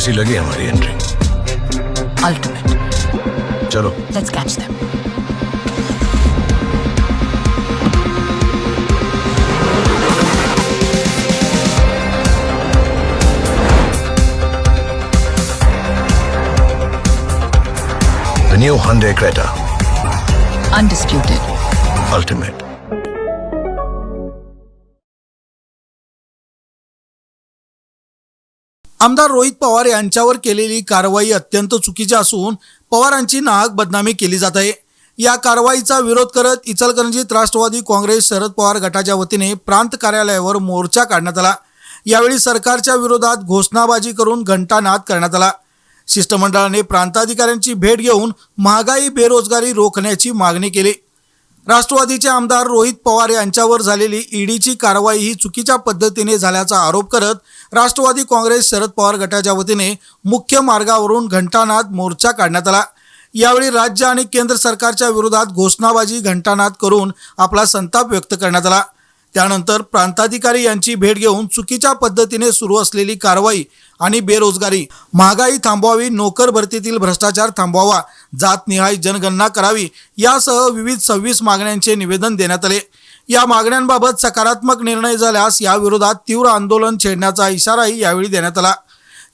कैसी लगी हमारी एंट्री Ultimate. चलो Let's catch them. The new Hyundai Creta Undisputed. Ultimate. आमदार रोहित पवार यांच्यावर केलेली कारवाई अत्यंत चुकीची असून पवारांची नाहक बदनामी केली जात आहे. या कारवाईचा विरोध करत इचलकरंजीत राष्ट्रवादी काँग्रेस शरद पवार गटाच्या वतीने प्रांत कार्यालयावर मोर्चा काढण्यात आला. यावेळी सरकारच्या विरोधात घोषणाबाजी करून घंटानाद करण्यात आला. शिष्टमंडळाने प्रांताधिकाऱ्यांची भेट घेऊन महागाई बेरोजगारी रोखण्याची मागणी केली. राष्ट्रवादीचे आमदार रोहित पवार यांच्यावर झालेली ईडीची कारवाई ही चुकीच्या पद्धतीने झाल्याचा आरोप करत राष्ट्रवादी काँग्रेस शरद पवार गटाच्या वतीने मुख्य मार्गावरून घंटानाद मोर्चा काढण्यात आला. यावेळी राज्य आणि केंद्र सरकारच्या विरोधात घोषणाबाजी घंटानाद करून आपला संताप व्यक्त करण्यात आला. त्यानंतर प्रांताधिकारी यांची भेट घेऊन चुकीच्या पद्धतीने सुरू असलेली कारवाई आणि बेरोजगारी. महागाई थांबवावी नोकर भरतीतील भ्रष्टाचार थांबवावा जातनिहाय जनगणना करावी यासह विविध सव्वीस मागण्यांचे निवेदन देण्यात आले. या मागण्यांबाबत सकारात्मक निर्णय झाल्यास याविरोधात तीव्र आंदोलन छेडण्याचा इशाराही यावेळी देण्यात आला.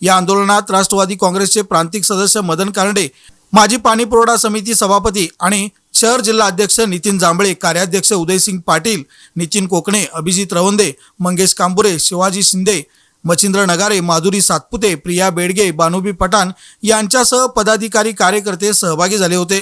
या आंदोलनात राष्ट्रवादी काँग्रेसचे प्रांतिक सदस्य मदन कारंडे माजी पाणी पुरवठा समिती सभापती आणि शहर जिल्हा अध्यक्ष नितीन जांभळे कार्याध्यक्ष उदयसिंग पाटील नितीन कोकणे अभिजित रवंदे मंगेश कांबुरे शिवाजी शिंदे मच्छिंद्र नगारे माधुरी सातपुते प्रिया बेडगे बानुबी पठाण यांच्यासह पदाधिकारी कार्यकर्ते सहभागी झाले होते.